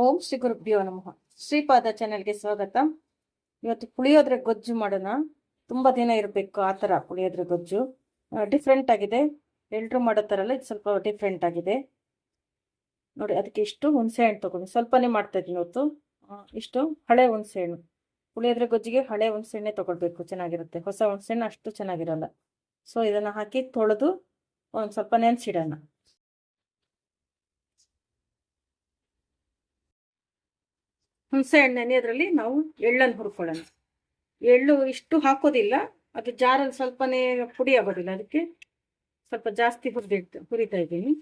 ಓಂ ಶ್ರೀ ಗುರುಭ್ಯೋ ನಮಃ. ಶ್ರೀಪಾದ ಚಾನೆಲ್ಗೆ ಸ್ವಾಗತ. ಇವತ್ತು ಪುಳಿಯೋದ್ರೆ ಗೊಜ್ಜು ಮಾಡೋಣ. ತುಂಬ ದಿನ ಇರಬೇಕು ಆ ಥರ ಪುಳಿಯೋದ್ರೆ ಗೊಜ್ಜು. ಡಿಫ್ರೆಂಟ್ ಆಗಿದೆ. ಎಲ್ಲರೂ ಮಾಡೋ ಥರ ಇದು ಸ್ವಲ್ಪ ಡಿಫ್ರೆಂಟ್ ಆಗಿದೆ. ನೋಡಿ, ಅದಕ್ಕೆ ಇಷ್ಟು ಹುಣಸೆ ಹಣ್ಣು ತೊಗೊಂಡು, ಸ್ವಲ್ಪನೇ ಮಾಡ್ತಾ ಇದ್ದೀನಿ ಇವತ್ತು. ಇಷ್ಟು ಹಳೆ ಹುಣಸೆ ಹಣ್ಣು. ಪುಳಿಯೋದ್ರೆ ಗೊಜ್ಜಿಗೆ ಹಳೆ ಹುಣಸೆ ಹಣ್ಣೇ ತೊಗೊಳ್ಬೇಕು, ಚೆನ್ನಾಗಿರುತ್ತೆ. ಹೊಸ ಹುಣಸೆ ಹಣ್ಣು ಅಷ್ಟು ಚೆನ್ನಾಗಿರಲ್ಲ. ಸೊ ಇದನ್ನು ಹಾಕಿ ತೊಳೆದು ಒಂದು ಸ್ವಲ್ಪ ನೆನೆಸಿಡೋಣ. ಹುಣಸೆ ಹಣ್ಣು ನೆನೆಯೋದ್ರಲ್ಲಿ ನಾವು ಎಳ್ಳನ್ನು ಹುರ್ಕೊಳ್ಳೋಣ. ಎಳ್ಳು ಇಷ್ಟು ಹಾಕೋದಿಲ್ಲ, ಅದು ಜಾರಲ್ಲಿ ಸ್ವಲ್ಪನೇ ಪುಡಿ ಆಗೋದಿಲ್ಲ. ಅದಕ್ಕೆ ಸ್ವಲ್ಪ ಜಾಸ್ತಿ ಹುರಿದಿಟ್ಟು ಹುರಿತಾ ಇದ್ದೀನಿ.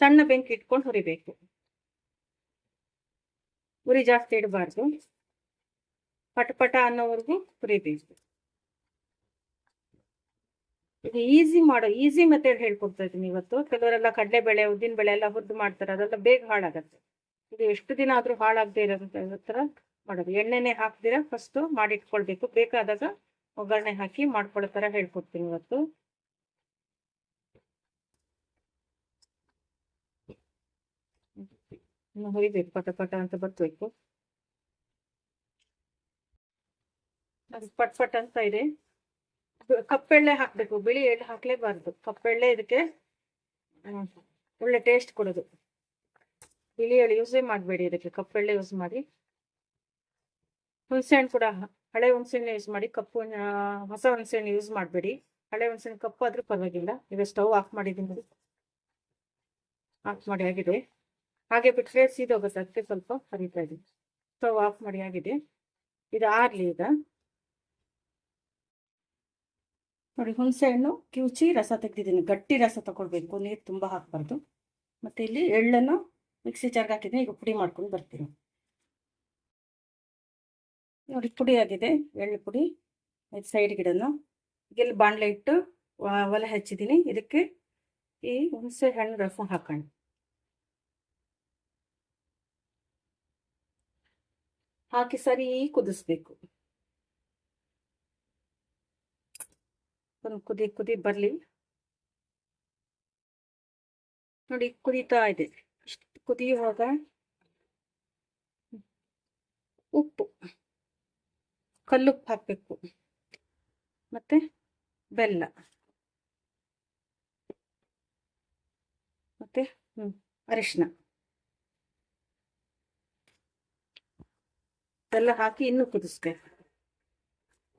ಸಣ್ಣ ಬೆಂಕಿ ಇಟ್ಕೊಂಡು ಹುರಿಬೇಕು. ಉರಿ ಜಾಸ್ತಿ ಇಡಬಾರ್ದು. ಪಟ ಪಟ ಅನ್ನೋವರೆಗೂ ಹುರಿಬೇಕು. ಇದು ಈಸಿ ಮಾಡೋ, ಈಸಿ ಮೆಥಡ್ ಹೇಳ್ಕೊಡ್ತಾ ಇದ್ದೀನಿ ಇವತ್ತು. ಕೆಲವರೆಲ್ಲ ಕಡಲೆಬೇಳೆ, ಉದ್ದಿನಬೇಳೆ ಎಲ್ಲ ಹುರಿದು ಮಾಡ್ತಾರೆ. ಅದೆಲ್ಲ ಬೇಗ ಹಾಳಾಗತ್ತೆ. ಇದು ಎಷ್ಟು ದಿನ ಆದರೂ ಹಾಳಾಗದೆ ಇರೋ ಥರ ಮಾಡೋದು. ಎಣ್ಣೆನೆ ಹಾಕ್ದಿರ ಫಸ್ಟ್ ಮಾಡಿಟ್ಕೊಳ್ಬೇಕು. ಬೇಕಾದಾಗ ಒಗ್ಗರಣೆ ಹಾಕಿ ಮಾಡ್ಕೊಳ್ಳೋ ಥರ ಹೇಳ್ಕೊಡ್ತೀನಿ ಇವತ್ತು. ಇನ್ನು ಹೊಯ್ಬೇಕು ಪಟ ಪಟ ಅಂತ ಬರ್ತಬೇಕು ಅದು ಪಟ್ ಪಟ್ ಅಂತ ಇದೆ. ಕಪ್ಪೆಳ್ಳೆ ಹಾಕಬೇಕು. ಬಿಳಿ ಎಳ್ಳು ಹಾಕ್ಲೇಬಾರ್ದು. ಕಪ್ಪೆಳ್ಳೆ ಇದಕ್ಕೆ ಒಳ್ಳೆ ಟೇಸ್ಟ್ ಕೊಡೋದು. ಬಿಳಿ ಎಳ್ಳು ಯೂಸೇ ಮಾಡಬೇಡಿ ಇದಕ್ಕೆ ಕಪ್ಪೆಳ್ಳೆ ಯೂಸ್ ಮಾಡಿ. ಹುಣಸೆ ಹಣ್ಣು ಕೂಡ ಹಳೆ ಹುಣಸೆ ಹಣ್ಣು ಯೂಸ್ ಮಾಡಿ, ಕಪ್ಪು ಹೊಸ ಹುಣಸೆ ಹಣ್ಣು ಯೂಸ್ ಮಾಡಬೇಡಿ. ಹಳೆ ಹುಣಸೆ ಹಣ್ಣು ಕಪ್ಪು ಆದರೂ ಪರವಾಗಿಲ್ಲ, ಈಗ ಸ್ಟವ್ ಆಫ್ ಮಾಡಿದ್ದೀನಿ. ಆಫ್ ಮಾಡಿ ಆಗಿದೆ. ಹಾಗೆ ಬಿಟ್ಟರೆ ಸೀದೋಗುತ್ತೆ ಅದಕ್ಕೆ ಸ್ವಲ್ಪ ಹರಿತಾ ಇದೆ. ಸ್ಟವ್ ಆಫ್ ಮಾಡಿ ಆಗಿದೆ. ಇದು ಆರಲಿ ಈಗ. ನೋಡಿ ಹುಣಸೆ ಹಣ್ಣು ಕಿವುಚಿ ರಸ ತೆಗ್ದಿದ್ದೀನಿ. ಗಟ್ಟಿ ರಸ ತಗೊಳ್ಬೇಕು, ನೀರು ತುಂಬ ಹಾಕಬಾರ್ದು. ಮತ್ತು ಇಲ್ಲಿ ಎಳ್ಳನ್ನು ಮಿಕ್ಸಿ ಜಾರ್ಗೆ ಹಾಕಿದ್ದೀನಿ ಈಗ ಪುಡಿ ಮಾಡ್ಕೊಂಡು ಬರ್ತೀನಿ ನೋಡಿ, ಪುಡಿ ಆಗಿದೆ, ಎಳ್ಳು ಪುಡಿ ಇದು ಸೈಡ್ ಗಿಡನು. ಇಲ್ಲಿ ಬಾಣಲೆ ಇಟ್ಟು ಒಲೆ ಹಚ್ಚಿದ್ದೀನಿ ಇದಕ್ಕೆ ಈ ಹುಣಸೆ ಹಣ್ಣು ರಸ ಹಾಕೋಣ. ಹಾಕಿ ಸರಿ ಕುದಿಸ್ಬೇಕು. ಒಂದು ಕುದಿ ಕುದಿ ಬರಲಿ. ನೋಡಿ, ಕುದೀತಾ ಇದೆ. ಕುದಿಯುವಾಗ ಉಪ್ಪು ಕಲ್ಲುಪ್ಪು ಹಾಕಬೇಕು ಮತ್ತೆ ಬೆಲ್ಲ ಮತ್ತೆ ಹ್ಮ್ ಅರಿಶಿನ ಬೆಲ್ಲ ಹಾಕಿ ಇನ್ನೂ ಕುದಿಸ್ಬೇಕು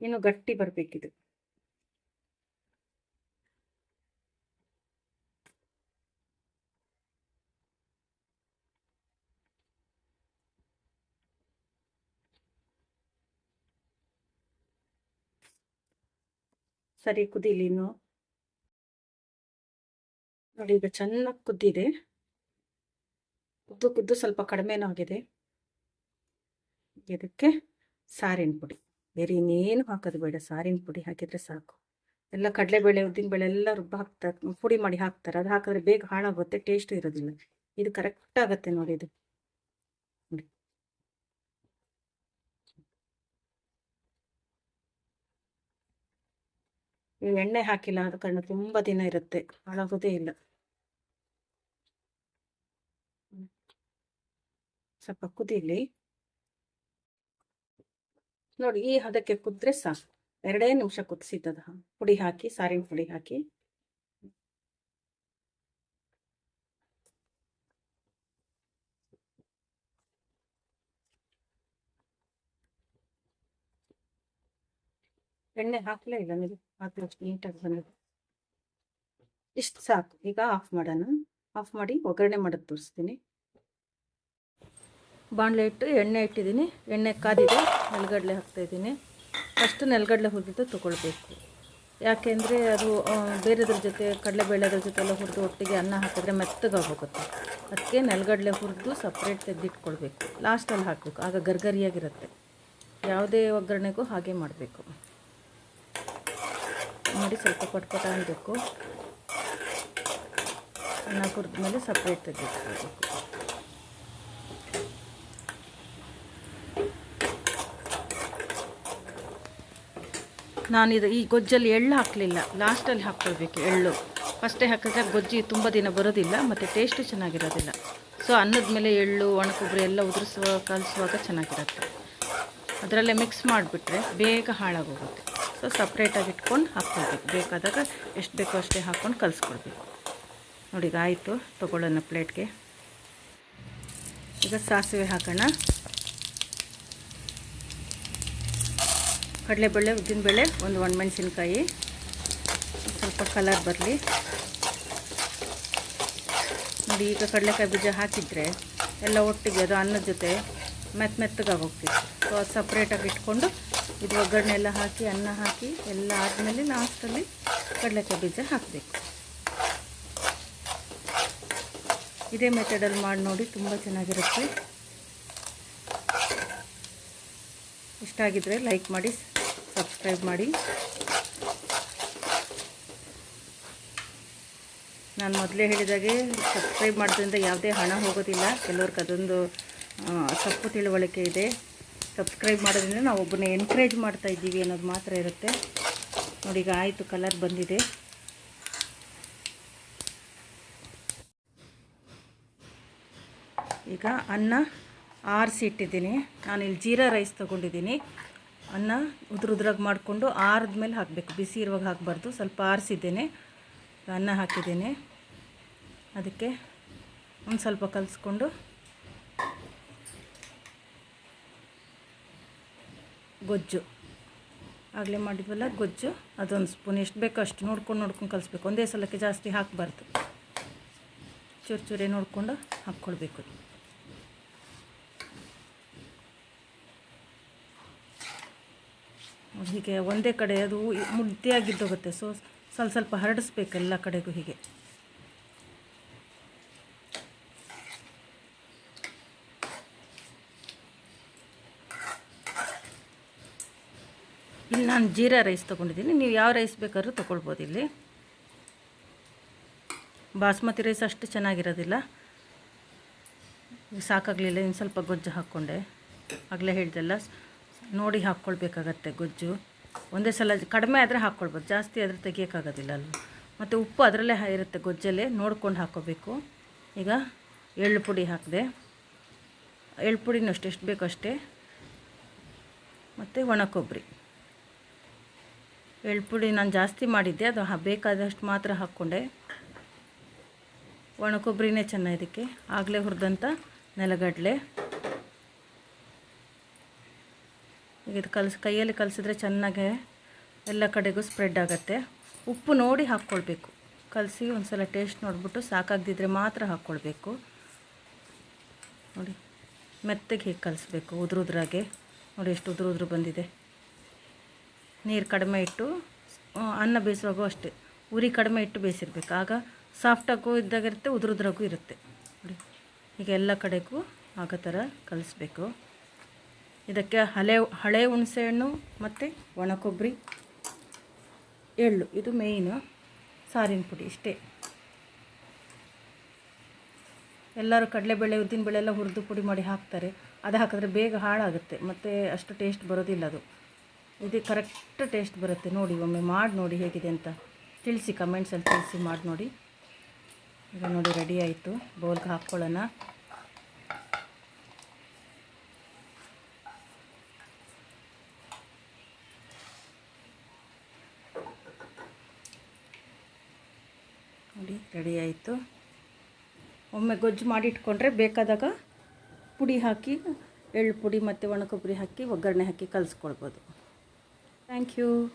ಇನ್ನು ಗಟ್ಟಿ ಬರ್ಬೇಕಿದು ಸರಿ ಕುದೀಲಿ ಇನ್ನು. ನೋಡಿ ಈಗ ಚೆನ್ನಾಗಿ ಕುದ್ದಿದೆ. ಕುದ್ದು ಕುದ್ದು ಸ್ವಲ್ಪ ಕಡಿಮೆನೂ ಆಗಿದೆ. ಇದಕ್ಕೆ ಸಾರಿನ ಪುಡಿ. ಬೇರೆ ಇನ್ನೇನು ಹಾಕೋದು ಬೇಡ, ಸಾರಿನ ಪುಡಿ ಹಾಕಿದರೆ ಸಾಕು. ಎಲ್ಲ ಕಡಲೆಬೇಳೆ, ಉದ್ದಿನಬೇಳೆ ಎಲ್ಲ ರುಬ್ಬ ಹಾಕ್ತಾರೆ, ಪುಡಿ ಮಾಡಿ ಹಾಕ್ತಾರೆ. ಅದು ಹಾಕಿದ್ರೆ ಬೇಗ ಹಾಳಾಗುತ್ತೆ ಟೇಸ್ಟು ಇರೋದಿಲ್ಲ. ಇದು ಕರೆಕ್ಟ್ ಆಗುತ್ತೆ ನೋಡಿ ಇದು. ಎಣ್ಣೆ ಹಾಕಿಲ್ಲ ಆದ ಕಾರಣ ತುಂಬ ದಿನ ಇರುತ್ತೆ, ಹಾಳಾಗೋದೇ ಇಲ್ಲ. ಸ್ವಲ್ಪ ಕುದಿಲಿ. ನೋಡಿ ಈ ಹದಕ್ಕೆ ಕುದ್ರೆ ಸಾಕು. ಎರಡೇ ನಿಮಿಷ ಕುದಿಸಿದ್ದದ? ಪುಡಿ ಹಾಕಿ, ಸಾರಿನ ಪುಡಿ ಹಾಕಿ. ಎಣ್ಣೆ ಹಾಕಲೇ ಇಲ್ಲ ನೀವು ಹಾಕಿ ನೀಟಾಗಿ ಬಂದಿದೆ. ಇಷ್ಟು ಸಾಕು. ಈಗ ಆಫ್ ಮಾಡೋಣ. ಆಫ್ ಮಾಡಿ ಒಗ್ಗರಣೆ ಮಾಡೋದು ತೋರಿಸ್ತೀನಿ. ಬಾಣಲೆ ಇಟ್ಟು ಎಣ್ಣೆ ಇಟ್ಟಿದ್ದೀನಿ. ಎಣ್ಣೆ ಕಾದಿದೆ. ನೆಲಗಡಲೆ ಹಾಕ್ತಾಯಿದ್ದೀನಿ ಫಸ್ಟು ನೆಲಗಡಲೆ ಹುರಿದು ತೊಗೊಳ್ಬೇಕು. ಯಾಕೆಂದರೆ ಅದು ಬೇರೆದ್ರ ಜೊತೆ ಕಡಲೆಬೇಳೆದ್ರ ಜೊತೆ ಎಲ್ಲ ಹುರಿದು ಒಟ್ಟಿಗೆ ಅನ್ನ ಹಾಕಿದ್ರೆ ಮೆತ್ತಗಾಗೋಗುತ್ತೆ. ಅದಕ್ಕೆ ನೆಲಗಡಲೆ ಹುರಿದು ಸಪ್ರೇಟ್ ತೆಗೆದಿಟ್ಕೊಳ್ಬೇಕು. ಲಾಸ್ಟಲ್ಲಿ ಹಾಕಬೇಕು. ಆಗ ಗರ್ಗರಿಯಾಗಿರುತ್ತೆ. ಯಾವುದೇ ಒಗ್ಗರಣೆಗೂ ಹಾಗೆ ಮಾಡಬೇಕು. ಮಾಡಿ ಸ್ವಲ್ಪ ಪಟ ಅನ್ಬೇಕು ಅನ್ನ ಹುರಿದ ಮೇಲೆ ಸಪ್ರೇಟ್ ನಾನು ನಾನಿದು ಈ ಗೊಜ್ಜಲ್ಲಿ ಎಳ್ಳು ಹಾಕಲಿಲ್ಲ. ಲಾಸ್ಟಲ್ಲಿ ಹಾಕ್ಕೊಳ್ಬೇಕು ಎಳ್ಳು. ಫಸ್ಟೇ ಹಾಕಿದ್ರೆ ಗೊಜ್ಜಿ ತುಂಬ ದಿನ ಬರೋದಿಲ್ಲ, ಮತ್ತು ಟೇಸ್ಟು ಚೆನ್ನಾಗಿರೋದಿಲ್ಲ. ಸೊ ಅನ್ನದ ಮೇಲೆ ಎಳ್ಳು, ಒಣಕೊಬ್ಬರಿ ಎಲ್ಲ ಉದುರಿಸುವ ಕಲಿಸುವಾಗ ಚೆನ್ನಾಗಿರುತ್ತೆ. ಅದರಲ್ಲೇ ಮಿಕ್ಸ್ ಮಾಡಿಬಿಟ್ರೆ ಬೇಗ ಹಾಳಾಗೋಗುತ್ತೆ. ಸೊ ಸಪ್ರೇಟಾಗಿ ಇಟ್ಕೊಂಡು ಹಾಕ್ಕೊಳ್ಬೇಕು. ಬೇಕಾದಾಗ ಎಷ್ಟು ಬೇಕೋ ಅಷ್ಟೇ ಹಾಕ್ಕೊಂಡು ಕಲಿಸ್ಕೊಡ್ಬೇಕು ನೋಡಿ, ಈಗ ಆಯಿತು. ತೊಗೊಳ್ಳೋಣ ಪ್ಲೇಟ್ಗೆ. ಈಗ ಸಾಸಿವೆ ಹಾಕೋಣ. ಕಡಲೆಬೇಳೆ, ಉದ್ದಿನಬೇಳೆ, ಒಂದು ಒಣಮೆಣಸಿನ್ಕಾಯಿ. ಸ್ವಲ್ಪ ಕಲರ್ ಬರಲಿ. ನೋಡಿ, ಈಗ ಕಡಲೆಕಾಯಿ ಬೀಜ ಹಾಕಿದರೆ ಎಲ್ಲ ಒಟ್ಟಿಗೆ ಅದು ಅನ್ನದ ಜೊತೆ ಮೆತ್ತ ಮೆತ್ತಗಾಗಿ ಹೋಗ್ತಿತ್ತು. ಸೊ ಸಪ್ರೇಟಾಗಿ ಇಟ್ಕೊಂಡು ಇದು ಒಗ್ಗರಣೆ ಎಲ್ಲ ಹಾಕಿ, ಅನ್ನ ಹಾಕಿ, ಎಲ್ಲ ಆದಮೇಲೆ ಲಾಸ್ಟಲ್ಲಿ ಕಡಲೆಕಾಯಿ ಬೀಜ ಹಾಕಬೇಕು. ಇದೇ ಮೆಥಡಲ್ಲಿ ಮಾಡಿ ನೋಡಿ, ತುಂಬ ಚೆನ್ನಾಗಿರುತ್ತೆ. ಇಷ್ಟ ಆಗಿದ್ರೆ ಲೈಕ್ ಮಾಡಿ ಸಬ್ಸ್ಕ್ರೈಬ್ ಮಾಡಿ. ನಾನು ಮೊದಲೇ ಹೇಳಿದಾಗೆ ಸಬ್ಸ್ಕ್ರೈಬ್ ಮಾಡೋದ್ರಿಂದ ಯಾವುದೇ ಹಣ ಹೋಗೋದಿಲ್ಲ. ಕೆಲವ್ರಿಗೆ ಅದೊಂದು ತಪ್ಪು ತಿಳುವಳಿಕೆ ಇದೆ. ಸಬ್ಸ್ಕ್ರೈಬ್ ಮಾಡೋದ್ರಿಂದ ನಾವು ಒಬ್ಬನೇ ಎನ್ಕರೇಜ್ ಮಾಡ್ತಾ ಇದ್ದೀವಿ ಅನ್ನೋದು ಮಾತ್ರ ಇರುತ್ತೆ. ನೋಡಿ, ಈಗ ಆಯಿತು ಕಲರ್ ಬಂದಿದೆ. ಈಗ ಅನ್ನ ಆರಿಸಿ ಇಟ್ಟಿದ್ದೀನಿ ನಾನು ಇಲ್ಲಿ ಜೀರಾ ರೈಸ್ ತೊಗೊಂಡಿದ್ದೀನಿ. ಅನ್ನ ಉದುರುದ್ರಾಗಿ ಮಾಡಿಕೊಂಡು ಆರಿದ್ಮೇಲೆ ಹಾಕಬೇಕು. ಬಿಸಿ ಇರುವಾಗ ಹಾಕಬಾರ್ದು. ಸ್ವಲ್ಪ ಆರಿಸಿದ್ದೇನೆ. ಅನ್ನ ಹಾಕಿದ್ದೇನೆ. ಅದಕ್ಕೆ ಒಂದು ಸ್ವಲ್ಪ ಕಲಿಸ್ಕೊಂಡು ಗೊಜ್ಜು. ಆಗಲೇ ಮಾಡಿದ್ವಲ್ಲ ಗೊಜ್ಜು, ಅದೊಂದು ಸ್ಪೂನ್. ಎಷ್ಟು ಬೇಕೋ ಅಷ್ಟು ನೋಡ್ಕೊಂಡು ನೋಡ್ಕೊಂಡು ಕಲಿಸ್ಬೇಕು. ಒಂದೇ ಸಲಕ್ಕೆ ಜಾಸ್ತಿ ಹಾಕಬಾರ್ದು. ಚೂರು ಚೂರೇ ನೋಡಿಕೊಂಡು ಹಾಕ್ಕೊಳ್ಬೇಕು. ಹೀಗೆ ಒಂದೇ ಕಡೆ ಅದು ಮುದ್ದೆಯಾಗಿದ್ದೋಗುತ್ತೆ ಸೊ ಸ್ವಲ್ಪ ಸ್ವಲ್ಪ ಹರಡಿಸ್ಬೇಕು ಎಲ್ಲ ಕಡೆಗೂ ಹೀಗೆ. ಇಲ್ಲಿ ನಾನು ಜೀರಾ ರೈಸ್ ತೊಗೊಂಡಿದ್ದೀನಿ. ನೀವು ಯಾವ ರೈಸ್ ಬೇಕಾದ್ರೂ ತೊಗೊಳ್ಬೋದು ಇಲ್ಲಿ. ಬಾಸ್ಮತಿ ರೈಸ್ ಅಷ್ಟು ಚೆನ್ನಾಗಿರೋದಿಲ್ಲ. ಸಾಕಾಗಲಿಲ್ಲ, ಇನ್ನು ಸ್ವಲ್ಪ ಗೊಜ್ಜು ಹಾಕ್ಕೊಂಡೆ. ಆಗಲೇ ಹೇಳಿದೆಲ್ಲ, ನೋಡಿ ಹಾಕ್ಕೊಳ್ಬೇಕಾಗತ್ತೆ ಗೊಜ್ಜು. ಒಂದೇ ಸಲ ಕಡಿಮೆ ಆದರೆ ಹಾಕ್ಕೊಳ್ಬೋದು, ಜಾಸ್ತಿ ಆದರೆ ತೆಗಿಯೋಕ್ಕಾಗೋದಿಲ್ಲ ಅಲ್ವ? ಮತ್ತು ಉಪ್ಪು ಅದರಲ್ಲೇ ಇರುತ್ತೆ ಗೊಜ್ಜಲ್ಲೇ, ನೋಡ್ಕೊಂಡು ಹಾಕ್ಕೋಬೇಕು. ಈಗ ಎಳ್ಳು ಪುಡಿ ಹಾಕಿದೆ. ಎಳ್ಳು ಪುಡಿನೂ ಅಷ್ಟೇ, ಎಷ್ಟು ಬೇಕೋ ಅಷ್ಟೇ. ಮತ್ತು ಒಣ ಕೊಬ್ಬರಿ. ಎಳ್ಳು ಪುಡಿ ನಾನು ಜಾಸ್ತಿ ಮಾಡಿದ್ದೆ, ಅದು ಬೇಕಾದಷ್ಟು ಮಾತ್ರ ಹಾಕ್ಕೊಂಡೆ. ಒಣ ಕೊಬ್ಬರಿನೇ ಚೆನ್ನ ಇದಕ್ಕೆ, ಆಗಲೇ ಹುರಿದಂಥ ನೆಲಗಡಲೆ. ಈಗ ಇದು ಕಲಸಿ ಕೈಯಲ್ಲಿ ಕಲಸಿದ್ರೆ ಚೆನ್ನಾಗೆ ಎಲ್ಲ ಕಡೆಗೂ ಸ್ಪ್ರೆಡ್ ಆಗುತ್ತೆ. ಉಪ್ಪು ನೋಡಿ ಹಾಕ್ಕೊಳ್ಬೇಕು. ಕಲಸಿ ಒಂದು ಸಲ ಟೇಸ್ಟ್ ನೋಡಿಬಿಟ್ಟು ಸಾಕಾಗದಿದ್ದರೆ ಮಾತ್ರ ಹಾಕ್ಕೊಳ್ಬೇಕು. ನೋಡಿ, ಮೆತ್ತಗೆ ಹೀಗೆ ಕಲಿಸ್ಬೇಕು, ಉದುರುದ್ರಾಗೆ. ನೋಡಿ, ಎಷ್ಟು ಉದುರು ಬಂದಿದೆ. ನೀರು ಕಡಿಮೆ ಇಟ್ಟು ಅನ್ನ ಬೇಯಿಸುವಾಗೂ ಅಷ್ಟೇ. ಉರಿ ಕಡಿಮೆ ಇಟ್ಟು ಬೇಯಿಸಿರ್ಬೇಕು. ಆಗ ಸಾಫ್ಟಾಗೂ ಇದ್ದಾಗಿರುತ್ತೆ ಉದುರುದ್ರಾಗೂ ಇರುತ್ತೆ. ನೋಡಿ, ಈಗ ಎಲ್ಲ ಕಡೆಗೂ ಆಗೋ ಥರ ಕಲಿಸ್ಬೇಕು. ಇದಕ್ಕೆ ಹಳೆ ಹಳೆ ಹುಣಸೆಹಣ್ಣು ಮತ್ತು ಒಣ ಕೊಬ್ಬರಿ ಎಳ್ಳು. ಇದು ಮೇಯ್ನು ಸಾರಿನ ಪುಡಿ ಇಷ್ಟೇ. ಎಲ್ಲರೂ ಕಡಲೆಬೇಳೆ, ಉದ್ದಿನಬೇಳೆ ಎಲ್ಲ ಹುರಿದು ಪುಡಿ ಮಾಡಿ ಹಾಕ್ತಾರೆ. ಅದು ಹಾಕಿದ್ರೆ ಬೇಗ ಹಾಳಾಗುತ್ತೆ. ಮತ್ತು ಅಷ್ಟು ಟೇಸ್ಟ್ ಬರೋದಿಲ್ಲ ಅದು. ಇದು ಕರೆಕ್ಟ್ ಟೇಸ್ಟ್ ಬರುತ್ತೆ ನೋಡಿ, ಒಮ್ಮೆ ಮಾಡಿ ನೋಡಿ ಹೇಗಿದೆ ಅಂತ. ತಿಳಿಸಿ ಕಮೆಂಟ್ಸಲ್ಲಿ ತಿಳಿಸಿ ಮಾಡಿ ನೋಡಿ. ಈಗ ನೋಡಿ ರೆಡಿ ಆಯಿತು. ಬೌಲ್ಗೆ ಹಾಕ್ಕೊಳ್ಳೋಣ. ನೋಡಿ ರೆಡಿ ಆಯಿತು. ಒಮ್ಮೆ ಗೊಜ್ಜು ಮಾಡಿ ಇಟ್ಕೊಂಡ್ರೆ ಬೇಕಾದಾಗ ಪುಡಿ ಹಾಕಿ, ಎಳ್ಳು ಪುಡಿ ಮತ್ತು ಒಣಕೊಬ್ಬರಿ ಹಾಕಿ, ಒಗ್ಗರಣೆ ಹಾಕಿ ಕಲಿಸ್ಕೊಳ್ಬೋದು. Thank you.